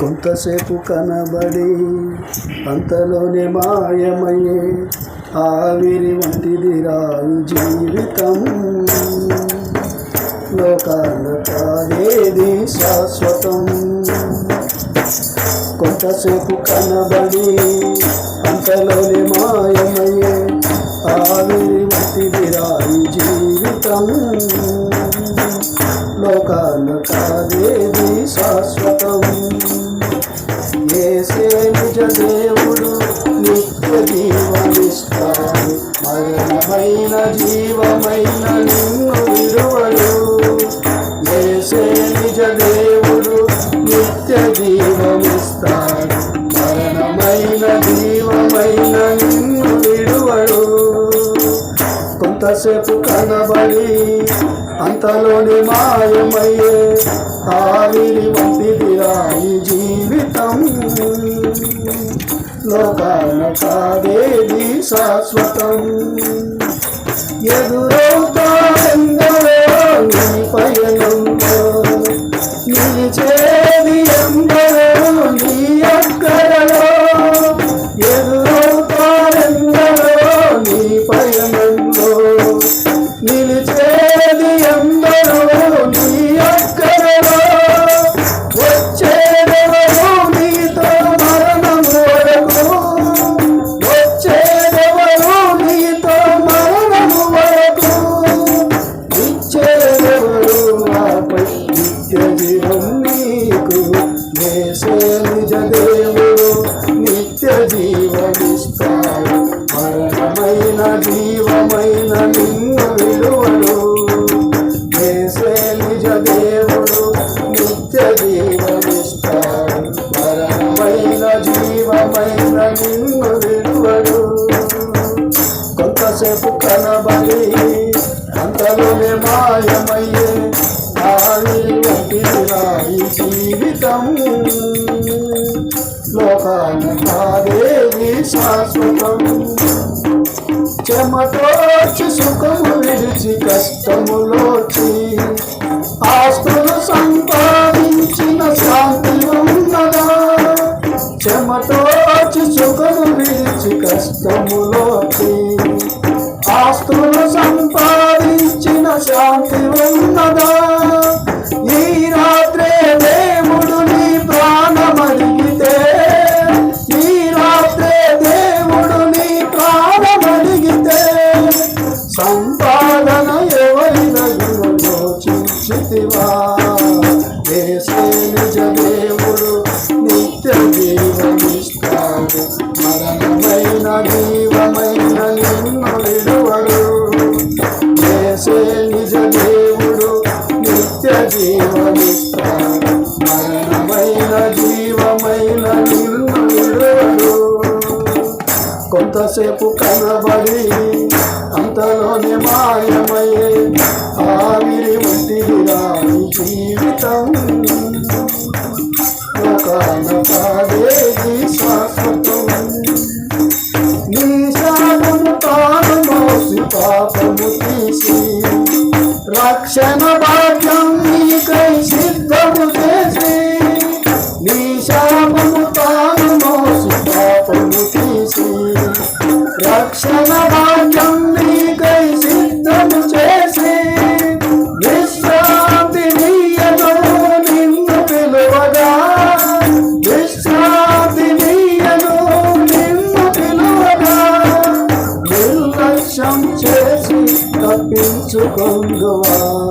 కొంతసేపు కనబడి అంతలోనే మాయమయ్యే ఆవిరి వంటిది రాయు జీవితం. లోకాల కాదేది శాశ్వతం. కొంతసేపు కనబడి అంతలోనే మాయమయ్యే ఆవిరి వంటిది రాయి జీవితం. లోకాల కాదేది శాశ్వతం ఏసే నిజ దేవుడు నిత్య జీవమిస్తాడు. మరణమైన జీవమైన నిన్ను విడువడు. ఏసే నిజ దేవుడు నిత్య జీవమిస్తాడు. కొంతసేపు కనబడి అంతలోని మాయమయ్యే కావిరి వంటిది రాయి జీవితం. లోకాన కాదేది శాశ్వతం. ఎదురవుతాయి కాసేపు కనబడి అంతలోనే మాయమయ్యే ఆవిరి వంటి రాయి జీవితము లోకాన కాదేవి శాశ్వతం చెమటోచి సుఖము విడిచి కష్టములోచి ఆస్తులు సంపాదించిన శాంతి ఉన్నదా? చెమటోచి సుఖము విడిచి కష్టములోచి ఆస్తులు సంపాదించిన శాంతి ఉన్నదా? నిజ దేవుడు నిత్య జీవమిస్తాడు మరణమైన జీవమైన నిన్ను కొంతసేపు కనబడి అంతలోనే మాయమయ్యే ఆవిరి వంటి జీవితం. বন্ধুয়া